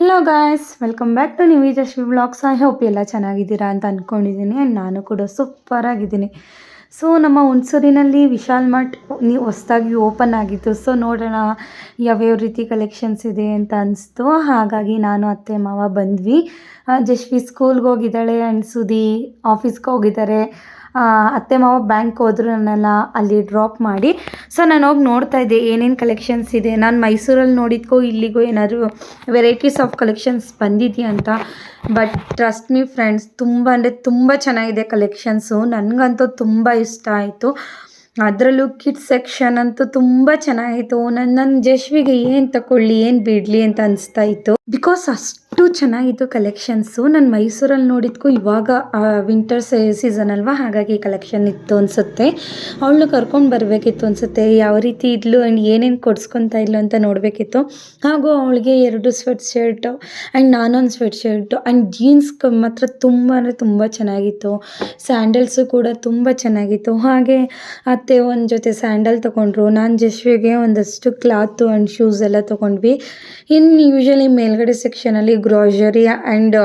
Hello guys welcome back to ನೀವು Jashvi blogs I hope ಎಲ್ಲ ಚೆನ್ನಾಗಿದ್ದೀರಾ ಅಂತ ಅಂದ್ಕೊಂಡಿದ್ದೀನಿ ನಾನು ಕೂಡ ಸೂಪರ್ ಆಗಿದ್ದೀನಿ. ಸೊ ನಮ್ಮ ಹುಣಸೂರಿನಲ್ಲಿ ವಿಶಾಲ್ ಮಠ್ ನೀವು ಹೊಸ್ದಾಗಿ ಓಪನ್ ಆಗಿತ್ತು. ಸೊ ನೋಡೋಣ ಯಾವ್ಯಾವ ರೀತಿ ಕಲೆಕ್ಷನ್ಸ್ ಇದೆ ಅಂತ ಅನಿಸ್ತು. ಹಾಗಾಗಿ ನಾನು ಅತ್ತೆ, ಮಾವ ಬಂದ್ವಿ. ಜಶ್ವಿ ಸ್ಕೂಲ್ಗೆ ಹೋಗಿದ್ದಾಳೆ ಆ್ಯಂಡ್ ಸುದಿ ಆಫೀಸ್ಗೆ ಹೋಗಿದ್ದಾರೆ. ಅತ್ತೆ ಮಾವ ಬ್ಯಾಂಕ್ ಹೋದ್ರು ನನ್ನೆಲ್ಲ ಅಲ್ಲಿ ಡ್ರಾಪ್ ಮಾಡಿ. ಸೊ ನಾನು ಹೋಗಿ ನೋಡ್ತಾ ಇದ್ದೆ, ಏನೇನು ಕಲೆಕ್ಷನ್ಸ್ ಇದೆ? ನಾನು ಮೈಸೂರಲ್ಲಿ ನೋಡಿದ್ಕೋ, ಇಲ್ಲಿಗೂ ಏನಾದರೂ ವೆರೈಟೀಸ್ ಆಫ್ ಕಲೆಕ್ಷನ್ಸ್ ಬಂದಿದೆಯಾ ಅಂತ. ಬಟ್ ಟ್ರಸ್ಟ್ ಮೀ ಫ್ರೆಂಡ್ಸ್ ತುಂಬ ಅಂದರೆ ತುಂಬ ಚೆನ್ನಾಗಿದೆ ಕಲೆಕ್ಷನ್ಸು ನನಗಂತೂ ತುಂಬ ಇಷ್ಟ ಆಯಿತು. ಅದರಲ್ಲೂ ಕಿಡ್ಸ್ ಸೆಕ್ಷನ್ ಅಂತೂ ತುಂಬ ಚೆನ್ನಾಗಿತ್ತು. ನನ್ನ ನನ್ನ ಜಶ್ವಿಗೆ ಏನು ತಗೊಳ್ಳಿ ಏನು ಬಿಡಲಿ ಅಂತ ಅನಿಸ್ತಾ ಇತ್ತು. ಬಿಕಾಸ್ ಅಷ್ಟು ಚೆನ್ನಾಗಿತ್ತು ಕಲೆಕ್ಷನ್ಸು ನಾನು ಮೈಸೂರಲ್ಲಿ ನೋಡಿದ್ಕು ಇವಾಗ ವಿಂಟರ್ ಸೀಸನ್ ಅಲ್ವಾ, ಹಾಗಾಗಿ ಕಲೆಕ್ಷನ್ ಇತ್ತು ಅನಿಸುತ್ತೆ. ಅವಳನ್ನ ಕರ್ಕೊಂಡು ಬರಬೇಕಿತ್ತು ಅನಿಸುತ್ತೆ. ಯಾವ ರೀತಿ ಇದ್ಲು ಆ್ಯಂಡ್ ಏನೇನು ಕೊಡ್ಸ್ಕೊತಾ ಇದ್ಲು ಅಂತ ನೋಡಬೇಕಿತ್ತು. ಹಾಗೂ ಅವಳಿಗೆ ಎರಡು ಸ್ವೆಟ್ ಶರ್ಟು ಆ್ಯಂಡ್ ನಾನೊಂದು ಸ್ವೆಟ್ ಶರ್ಟು ಆ್ಯಂಡ್ ಜೀನ್ಸ್ ಮಾತ್ರ ತುಂಬ ಅಂದರೆ ತುಂಬ ಚೆನ್ನಾಗಿತ್ತು. ಸ್ಯಾಂಡಲ್ಸು ಕೂಡ ತುಂಬ ಚೆನ್ನಾಗಿತ್ತು. ಹಾಗೆ ಅತ್ತೆ ಒಂದು ಜೊತೆ ಸ್ಯಾಂಡಲ್ ತೊಗೊಂಡ್ರು. ನಾನು ಜಶ್ವಿಗೆ ಒಂದಷ್ಟು ಕ್ಲಾತು ಆ್ಯಂಡ್ ಶೂಸ್ ಎಲ್ಲ ತೊಗೊಂಡ್ವಿ. ಇನ್ನು ಯೂಶಲಿ ಮೇಲ್ಗಡೆ ಸೆಕ್ಷನಲ್ಲಿ ಗ್ರಾಸರಿ ಆ್ಯಂಡ್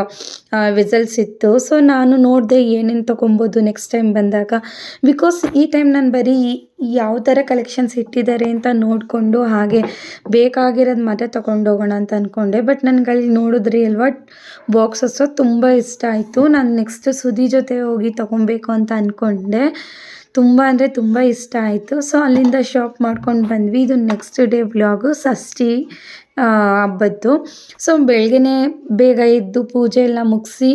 ವಿಸಲ್ಸ್ ಇತ್ತು. ಸೊ ನಾನು ನೋಡಿದೆ ಏನೇನು ತೊಗೊಬೋದು ನೆಕ್ಸ್ಟ್ ಟೈಮ್ ಬಂದಾಗ. ಬಿಕಾಸ್ ಈ ಟೈಮ್ ನಾನು ಬರೀ ಯಾವ ಥರ ಕಲೆಕ್ಷನ್ಸ್ ಇಟ್ಟಿದ್ದಾರೆ ಅಂತ ನೋಡಿಕೊಂಡು ಹಾಗೆ ಬೇಕಾಗಿರೋದು ಮಾತ್ರ ತೊಗೊಂಡೋಗೋಣ ಅಂತ ಅಂದ್ಕೊಂಡೆ ಬಟ್ ನನಗೆ ಅಲ್ಲಿ ನೋಡಿದ್ರಿ ಅಲ್ವಾ ಬಾಕ್ಸಸ್ಸು ತುಂಬ ಇಷ್ಟ ಆಯಿತು. ನಾನು ನೆಕ್ಸ್ಟ್ ಸುದಿ ಜೊತೆ ಹೋಗಿ ತೊಗೊಬೇಕು ಅಂತ ಅಂದ್ಕೊಂಡೆ ತುಂಬ ಅಂದರೆ ತುಂಬ ಇಷ್ಟ ಆಯಿತು. ಸೊ ಅಲ್ಲಿಂದ ಶಾಪ್ ಮಾಡ್ಕೊಂಡು ಬಂದ್ವಿ. ಇದು ನೆಕ್ಸ್ಟ್ ಡೇ ವ್ಲಾಗು ಆ, ಹಬ್ಬದ್ದು. ಸೊ ಬೆಳಗ್ಗೆನೇ ಬೇಗ ಎದ್ದು ಪೂಜೆ ಎಲ್ಲ ಮುಗಿಸಿ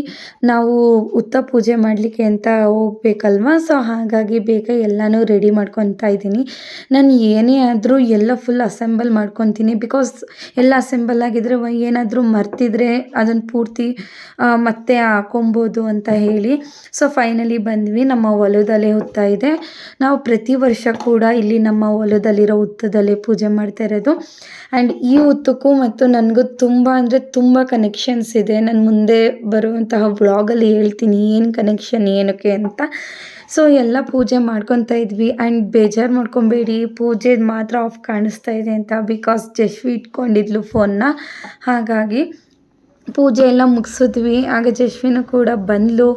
ನಾವು ಉತ್ತ ಪೂಜೆ ಮಾಡಲಿಕ್ಕೆ ಅಂತ ಹೋಗ್ಬೇಕಲ್ವ? ಸೊ ಹಾಗಾಗಿ ಬೇಗ ಎಲ್ಲನೂ ರೆಡಿ ಮಾಡ್ಕೊತಾ ಇದ್ದೀನಿ. ನಾನು ಏನೇ ಆದರೂ ಎಲ್ಲ ಫುಲ್ ಅಸೆಂಬಲ್ ಮಾಡ್ಕೊತೀನಿ ಬಿಕಾಸ್ ಎಲ್ಲ ಅಸೆಂಬಲ್ ಆಗಿದ್ರೆ ಏನಾದರೂ ಮರ್ತಿದ್ರೆ ಅದನ್ನು ಪೂರ್ತಿ ಮತ್ತೆ ಹಾಕೊಬೋದು ಅಂತ ಹೇಳಿ. ಸೊ ಫೈನಲಿ ಬಂದ್ವಿ. ನಮ್ಮ ಹೊಲದಲ್ಲೇ ಹುತ್ತಾ ಇದೆ. ನಾವು ಪ್ರತಿ ವರ್ಷ ಕೂಡ ಇಲ್ಲಿ ನಮ್ಮ ಹೊಲದಲ್ಲಿರೋ ಹುತ್ತದಲ್ಲೇ ಪೂಜೆ ಮಾಡ್ತಾ ಇರೋದು. ಆ್ಯಂಡ್ ಈ ಹುತ್ತಕ್ಕೂ ಮತ್ತು ನನಗೂ ತುಂಬ ಅಂದರೆ ತುಂಬ ಕನೆಕ್ಷನ್ಸ್ ಇದೆ. ನಾನು ಮುಂದೆ ಬರುವಂತಹ ವ್ಲಾಗಲ್ಲಿ ಹೇಳ್ತೀನಿ ಏನು ಕನೆಕ್ಷನ್ ಏನಕ್ಕೆ ಅಂತ. ಸೊ ಎಲ್ಲ ಪೂಜೆ ಮಾಡ್ಕೊತಾ ಇದ್ವಿ. ಆ್ಯಂಡ್ ಬೇಜಾರು ಮಾಡ್ಕೊಬೇಡಿ. ಪೂಜೆ ಮಾತ್ರ ಆಫ್ ಕಾಣಿಸ್ತಾ ಇದೆ ಅಂತ ಬಿಕಾಸ್ ಜಶ್ವಿ ಇಟ್ಕೊಂಡಿದ್ಲು ಫೋನ್ನ ಹಾಗಾಗಿ ಪೂಜೆ ಎಲ್ಲ ಮುಗಿಸಿದ್ವಿ. ಆಗ ಜಶ್ವಿನು ಕೂಡ ಬಂದಳು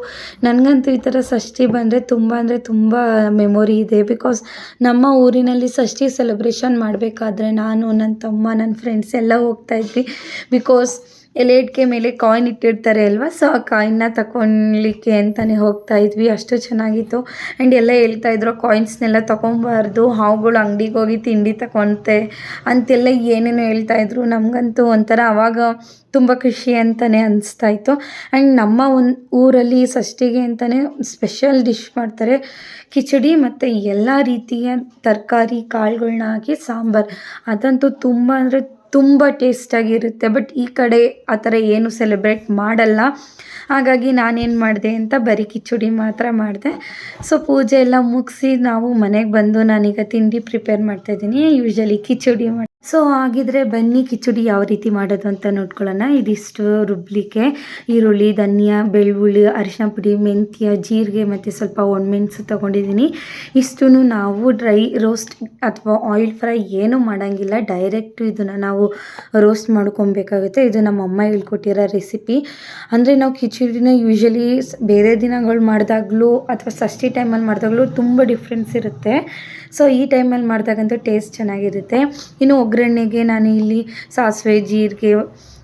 ನನಗಂತೂ ಈ ಥರ ಷಷ್ಠಿ ಬಂದರೆ ತುಂಬ ಅಂದರೆ ತುಂಬ ಮೆಮೊರಿ ಇದೆ. ಬಿಕಾಸ್ ನಮ್ಮ ಊರಿನಲ್ಲಿ ಷಷ್ಠಿ ಸೆಲೆಬ್ರೇಷನ್ ಮಾಡಬೇಕಾದ್ರೆ ನಾನು ನನ್ನ ತಮ್ಮ ನನ್ನ ಫ್ರೆಂಡ್ಸ್ ಎಲ್ಲ ಹೋಗ್ತಾಯಿದ್ವಿ ಬಿಕಾಸ್ ಎಲೆಟ್ಗೆ ಮೇಲೆ ಕಾಯಿನ್ ಇಟ್ಟಿರ್ತಾರೆ ಅಲ್ವಾ? ಸೊ ಆ ಕಾಯಿನ್ನ ತಗೊಳ್ಲಿಕ್ಕೆ ಅಂತಲೇ ಹೋಗ್ತಾ ಇದ್ವಿ. ಅಷ್ಟು ಚೆನ್ನಾಗಿತ್ತು. ಆ್ಯಂಡ್ ಎಲ್ಲ ಹೇಳ್ತಾ ಇದ್ರು ಕಾಯಿನ್ಸ್ನೆಲ್ಲ ತೊಗೊಬಾರ್ದು ಹಾವುಗಳು ಅಂಗಡಿಗೆ ಹೋಗಿ ತಿಂಡಿ ತಗೊಳುತ್ತೆ ಅಂತೆಲ್ಲ ಏನೇನೋ ಹೇಳ್ತಾ ಇದ್ರು. ನಮಗಂತೂ ಒಂಥರ ಅವಾಗ ತುಂಬ ಖುಷಿ ಅಂತಲೇ ಅನಿಸ್ತಾ ಇತ್ತು. ಆ್ಯಂಡ್ ನಮ್ಮ ಒಂದು ಊರಲ್ಲಿ ಷಷ್ಠಿಗೆ ಅಂತಲೇ ಸ್ಪೆಷಲ್ ಡಿಶ್ ಮಾಡ್ತಾರೆ. ಕಿಚಡಿ ಮತ್ತು ಎಲ್ಲ ರೀತಿಯ ತರಕಾರಿ ಕಾಳುಗಳ್ನ ಹಾಕಿ ಸಾಂಬಾರು. ಅದಂತೂ ತುಂಬ ಅಂದರೆ ತುಂಬ ಟೇಸ್ಟಾಗಿರುತ್ತೆ ಬಟ್ ಈ ಕಡೆ ಆ ಥರ ಏನು ಸೆಲೆಬ್ರೇಟ್ ಮಾಡಲ್ಲ. ಹಾಗಾಗಿ ನಾನೇನು ಮಾಡಿದೆ ಅಂತ ಬರೀ ಕಿಚಡಿ ಮಾತ್ರ ಮಾಡಿದೆ. ಸೊ ಪೂಜೆ ಎಲ್ಲ ಮುಗಿಸಿ ನಾವು ಮನೆಗೆ ಬಂದು ನಾನೀಗ ತಿಂಡಿ ಪ್ರಿಪೇರ್ ಮಾಡ್ತಾಯಿದ್ದೀನಿ ಯೂಶಲಿ ಕಿಚಡಿ ಮಾಡಿ ಸೊ ಹಾಗಿದ್ರೆ ಬನ್ನಿ, ಕಿಚಡಿ ಯಾವ ರೀತಿ ಮಾಡೋದು ಅಂತ ನೋಡ್ಕೊಳ್ಳೋಣ. ಇದಿಷ್ಟು ರುಬ್ಲಿಕ್ಕೆ ಈರುಳ್ಳಿ, ಧನಿಯಾ, ಬೆಳ್ಳುಳ್ಳಿ ಅರಿಶಿನ ಪುಡಿ, ಮೆಂತ್ಯ, ಜೀರಿಗೆ ಮತ್ತು ಸ್ವಲ್ಪ ಒಣಮೆಣಸು ತೊಗೊಂಡಿದ್ದೀನಿ. ಇಷ್ಟು ನಾವು ಡ್ರೈ ರೋಸ್ಟ್ ಅಥವಾ ಆಯಿಲ್ ಫ್ರೈ ಏನೂ ಮಾಡೋಂಗಿಲ್ಲ. ಡೈರೆಕ್ಟು ಇದನ್ನು ನಾವು ರೋಸ್ಟ್ ಮಾಡ್ಕೊಬೇಕಾಗುತ್ತೆ. ಇದು ನಮ್ಮ ಅಮ್ಮ ಹೇಳ್ಕೊಟ್ಟಿರೋ ರೆಸಿಪಿ. ಅಂದರೆ ನಾವು ಕಿಚಡಿನ ಯೂಶಲಿ ಬೇರೆ ದಿನಗಳು ಮಾಡಿದಾಗಲೂ ಅಥವಾ ಷಷ್ಠಿ ಟೈಮಲ್ಲಿ ಮಾಡಿದಾಗಲೂ ತುಂಬ ಡಿಫ್ರೆನ್ಸ್ ಇರುತ್ತೆ. ಸೊ ಈ ಟೈಮಲ್ಲಿ ಮಾಡಿದಾಗಂತೂ ಟೇಸ್ಟ್ ಚೆನ್ನಾಗಿರುತ್ತೆ. ಇನ್ನು ಒಗ್ಗರಣೆಗೆ ನಾನು ಇಲ್ಲಿ ಸಾಸಿವೆ ಜೀರಿಗೆ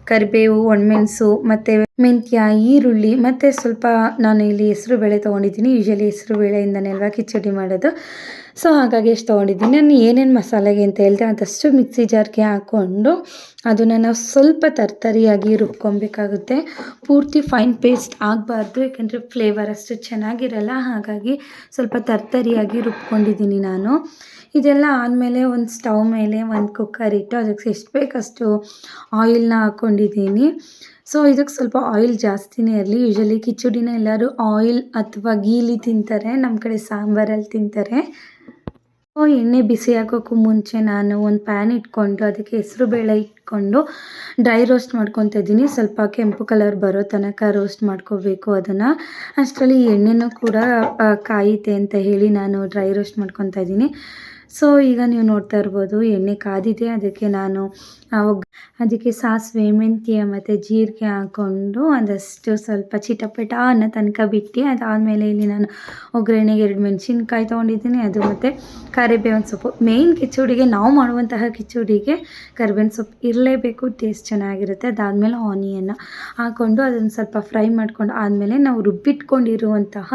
ಕರಿಬೇವು ಒಣಮೆಣಸು ಮತ್ತು ಮೆಂತ್ಯ, ಈರುಳ್ಳಿ ಮತ್ತು ಸ್ವಲ್ಪ ನಾನು ಇಲ್ಲಿ ಹೆಸರು ಬೇಳೆ ತೊಗೊಂಡಿದ್ದೀನಿ. ಯೂಶಲಿ ಹೆಸರು ಬೇಳೆಯಿಂದನೇ ಅಲ್ವಾ ಕಿಚಡಿ ಮಾಡೋದು. ಸೊ ಹಾಗಾಗಿ ಎಷ್ಟು ತೊಗೊಂಡಿದ್ದೀನಿ. ನಾನು ಏನೇನು ಮಸಾಲೆಗೆ ಅಂತ ಹೇಳಿದೆ, ಅದಷ್ಟು ಮಿಕ್ಸಿ ಜಾರ್ಗೆ ಹಾಕ್ಕೊಂಡು ಅದನ್ನು ನಾವು ಸ್ವಲ್ಪ ತರ್ತರಿಯಾಗಿ ರುಬ್ಕೊಬೇಕಾಗುತ್ತೆ. ಪೂರ್ತಿ ಫೈನ್ ಪೇಸ್ಟ್ ಆಗಬಾರ್ದು, ಯಾಕೆಂದರೆ ಫ್ಲೇವರ್ ಅಷ್ಟು ಚೆನ್ನಾಗಿರಲ್ಲ. ಹಾಗಾಗಿ ಸ್ವಲ್ಪ ತರ್ತರಿಯಾಗಿ ರುಬ್ಕೊಂಡಿದ್ದೀನಿ ನಾನು. ಇದೆಲ್ಲ ಆದಮೇಲೆ ಒಂದು ಸ್ಟವ್ ಮೇಲೆ ಒಂದು ಕುಕ್ಕರ್ ಇಟ್ಟು, ಅದಕ್ಕೆ ಎಷ್ಟು ಬೇಕಷ್ಟು ಆಯಿಲ್ನ ಹಾಕ್ಕೊಂಡಿದ್ದೀನಿ ಸೊ ಇದಕ್ಕೆ ಸ್ವಲ್ಪ ಆಯಿಲ್ ಜಾಸ್ತಿನೇ ಇರಲಿ. ಯೂಶಲಿ ಕಿಚಡಿನ ಎಲ್ಲರೂ ಆಯಿಲ್ ಅಥವಾ ಗೀಲಿ ತಿಂತಾರೆ. ನಮ್ಮ ಕಡೆ ಸಾಂಬಾರಲ್ಲಿ ತಿಂತಾರೆ. ಸೊ ಎಣ್ಣೆ ಬಿಸಿ ಹಾಕೋಕ್ಕೂ ಮುಂಚೆ ನಾನು ಒಂದು ಪ್ಯಾನ್ ಇಟ್ಕೊಂಡು, ಅದಕ್ಕೆ ಹೆಸರು ಬೇಳೆ ಇಟ್ಕೊಂಡು ಡ್ರೈ ರೋಸ್ಟ್ ಮಾಡ್ಕೊತಾ ಇದ್ದೀನಿ. ಸ್ವಲ್ಪ ಕೆಂಪು ಕಲರ್ ಬರೋ ತನಕ ರೋಸ್ಟ್ ಮಾಡ್ಕೋಬೇಕು ಅದನ್ನು. ಅಷ್ಟರಲ್ಲಿ ಎಣ್ಣೆನೂ ಕೂಡ ಕಾಯುತ್ತೆ ಅಂತ ಹೇಳಿ ನಾನು ಡ್ರೈ ರೋಸ್ಟ್ ಮಾಡ್ಕೊತಾ ಇದ್ದೀನಿ. ಸೊ ಈಗ ನೀವು ನೋಡ್ತಾ ಇರ್ಬೋದು, ಎಣ್ಣೆ ಕಾದಿದೆ. ಅದಕ್ಕೆ ನಾನು ಅದಕ್ಕೆ ಸಾಸಿವೆ, ಮೆಂತ್ಯ ಮತ್ತು ಜೀರಿಗೆ ಹಾಕ್ಕೊಂಡು ಅದಷ್ಟು ಸ್ವಲ್ಪ ಚಿಟಪಟ ಅನ್ನೋ ತನಕ ಬಿಟ್ಟು ಅದಾದಮೇಲೆ ಇಲ್ಲಿ ನಾನು ಒಗ್ಗರಣೆಗೆ ಎರಡು ಮೆಣಸಿನ್ಕಾಯಿ ತೊಗೊಂಡಿದ್ದೀನಿ. ಅದು ಮತ್ತು ಕರಿಬೇವಿನ ಸೊಪ್ಪು. ಮೇಯ್ನ್ ಕಿಚೂಡಿಗೆ, ನಾವು ಮಾಡುವಂತಹ ಕಿಚೂಡಿಗೆ ಕರಿಬೇವಿನ ಸೊಪ್ಪು ಇರಲೇಬೇಕು. ಟೇಸ್ಟ್ ಚೆನ್ನಾಗಿರುತ್ತೆ. ಅದಾದಮೇಲೆ ಆನಿಯನ್ನ ಹಾಕ್ಕೊಂಡು ಅದನ್ನು ಸ್ವಲ್ಪ ಫ್ರೈ ಮಾಡ್ಕೊಂಡು ಆದಮೇಲೆ ನಾವು ರುಬ್ಬಿಟ್ಕೊಂಡಿರುವಂತಹ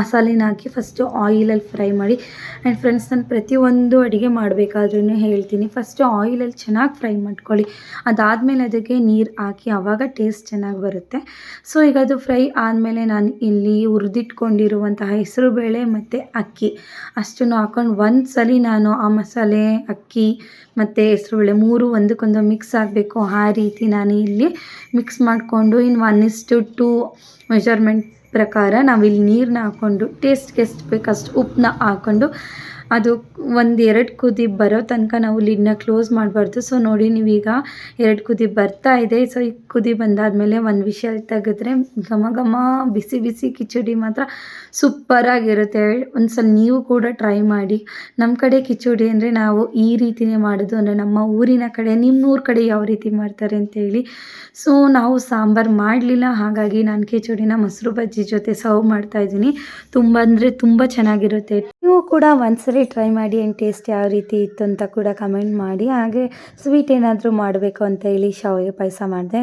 ಮಸಾಲೆನ ಹಾಕಿ ಫಸ್ಟು ಆಯಿಲಲ್ಲಿ ಫ್ರೈ ಮಾಡಿ. ಆ್ಯಂಡ್ ಫ್ರೆಂಡ್ಸ್ ನಾನು ಪ್ರತಿಯೊಂದು ಅಡುಗೆ ಮಾಡಬೇಕಾದ್ರೂ ಹೇಳ್ತೀನಿ. ಫಸ್ಟು ಆಯಿಲಲ್ಲಿ ಚೆನ್ನಾಗಿ ಫ್ರೈ ಮಾಡ್ಕೊಳ್ಳಿ. ಅದಾದಮೇಲೆ ಅದಕ್ಕೆ ನೀರು ಹಾಕಿ ಆವಾಗ ಟೇಸ್ಟ್ ಚೆನ್ನಾಗಿ ಬರುತ್ತೆ. ಸೊ ಈಗ ಅದು ಫ್ರೈ ಆದಮೇಲೆ ನಾನು ಇಲ್ಲಿ ಹುರಿದಿಟ್ಕೊಂಡಿರುವಂತಹ ಹೆಸರುಬೇಳೆ ಮತ್ತು ಅಕ್ಕಿ. ಅಷ್ಟನ್ನು ಹಾಕೊಂಡು ಒಂದು ಸಲ ನಾನು ಆ ಮಸಾಲೆ, ಅಕ್ಕಿ ಮತ್ತು ಹೆಸರುಬೇಳೆ ಮೂರು ಒಂದಕ್ಕೊಂದು ಮಿಕ್ಸ್ ಆಗಬೇಕು. ಆ ರೀತಿ ನಾನು ಇಲ್ಲಿ ಮಿಕ್ಸ್ ಮಾಡಿಕೊಂಡು ಇನ್ನು ಒನ್ ಇಸ್ಟು ಟು ಮೆಷರ್ಮೆಂಟ್ ಪ್ರಕಾರ ನಾವಿಲ್ಲಿ ನೀರನ್ನ ಹಾಕ್ಕೊಂಡು ಟೇಸ್ಟ್ಗೆ ಎಷ್ಟು ಬೇಕಷ್ಟು ಉಪ್ಪನ್ನ ಹಾಕ್ಕೊಂಡು ಅದು ಒಂದು ಎರಡು ಕುದಿ ಬರೋ ತನಕ ನಾವು ಲಿಡ್ನ ಕ್ಲೋಸ್ ಮಾಡಬಾರ್ದು. ಸೊ ನೋಡಿ ನೀವೀಗ ಎರಡು ಕುದಿ ಬರ್ತಾ ಇದೆ. ಸೊ ಈ ಕುದಿ ಬಂದಾದಮೇಲೆ ಒಂದು ವಿಷಲ್ ತೆಗೆದ್ರೆ ಘಮ ಘಮ, ಬಿಸಿ ಬಿಸಿ ಕಿಚಡಿ ಮಾತ್ರ ಸೂಪರಾಗಿರುತ್ತೆ ಒಂದು ಸಲ ನೀವು ಕೂಡ ಟ್ರೈ ಮಾಡಿ. ನಮ್ಮ ಕಡೆ ಕಿಚಡಿ ಅಂದರೆ ನಾವು ಈ ರೀತಿನೇ ಮಾಡೋದು. ಅಂದರೆ ನಮ್ಮ ಊರಿನ ಕಡೆ ನಿಮ್ಮ ಊರ ಕಡೆ ಯಾವ ರೀತಿ ಮಾಡ್ತಾರೆ ಅಂತೇಳಿ ಸೊ ನಾವು ಸಾಂಬಾರು ಮಾಡಲಿಲ್ಲ. ಹಾಗಾಗಿ ನಾನು ಕಿಚಡಿನ ಮೊಸರು ಬಜ್ಜಿ ಜೊತೆ ಸರ್ವ್ ಮಾಡ್ತಾ ಇದ್ದೀನಿ. ತುಂಬ ಅಂದರೆ ತುಂಬ ಚೆನ್ನಾಗಿರುತ್ತೆ. ನೀವು ಕೂಡ ಒಂದ್ಸರಿ ಟ್ರೈ ಮಾಡಿ ಏನು ಟೇಸ್ಟ್ ಯಾವ ರೀತಿ ಇತ್ತು ಅಂತ ಕೂಡ ಕಮೆಂಟ್ ಮಾಡಿ. ಹಾಗೆ ಸ್ವೀಟ್ ಏನಾದರೂ ಮಾಡಬೇಕು ಅಂತ ಹೇಳಿ ಶಾವಿಗೆ ಪಾಯಸ ಮಾಡಿದೆ.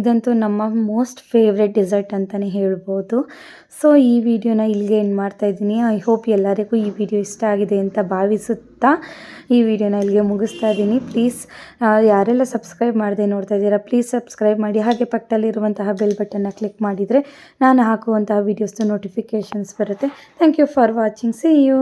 ಇದಂತೂ ನಮ್ಮ ಮೋಸ್ಟ್ ಫೇವ್ರೆಟ್ ಡೆಸರ್ಟ್ ಅಂತಲೇ ಹೇಳ್ಬೋದು. ಸೊ ಈ ವಿಡಿಯೋನ ಇಲ್ಲಿಗೆ ಏನು ಮಾಡ್ತಾ ಇದ್ದೀನಿ. ಐ ಹೋಪ್ ಎಲ್ಲರಿಗೂ ಈ ವಿಡಿಯೋ ಇಷ್ಟ ಆಗಿದೆ ಅಂತ ಭಾವಿಸುತ್ತಾ ಈ ವಿಡಿಯೋನ ಇಲ್ಲಿಗೆ ಮುಗಿಸ್ತಾ ಇದ್ದೀನಿ. ಪ್ಲೀಸ್ ಯಾರೆಲ್ಲ ಸಬ್ಸ್ಕ್ರೈಬ್ ಮಾಡದೆ ನೋಡ್ತಾ ಇದ್ದೀರಾ ಪ್ಲೀಸ್ ಸಬ್ಸ್ಕ್ರೈಬ್ ಮಾಡಿ. ಹಾಗೆ ಪಕ್ಕದಲ್ಲಿರುವಂತಹ ಬೆಲ್ ಬಟನ್ನ ಕ್ಲಿಕ್ ಮಾಡಿದರೆ ನಾನು ಹಾಕುವಂತಹ ವೀಡಿಯೋಸ್ದು ನೋಟಿಫಿಕೇಷನ್ಸ್ ಬರುತ್ತೆ. Thank you for watching see you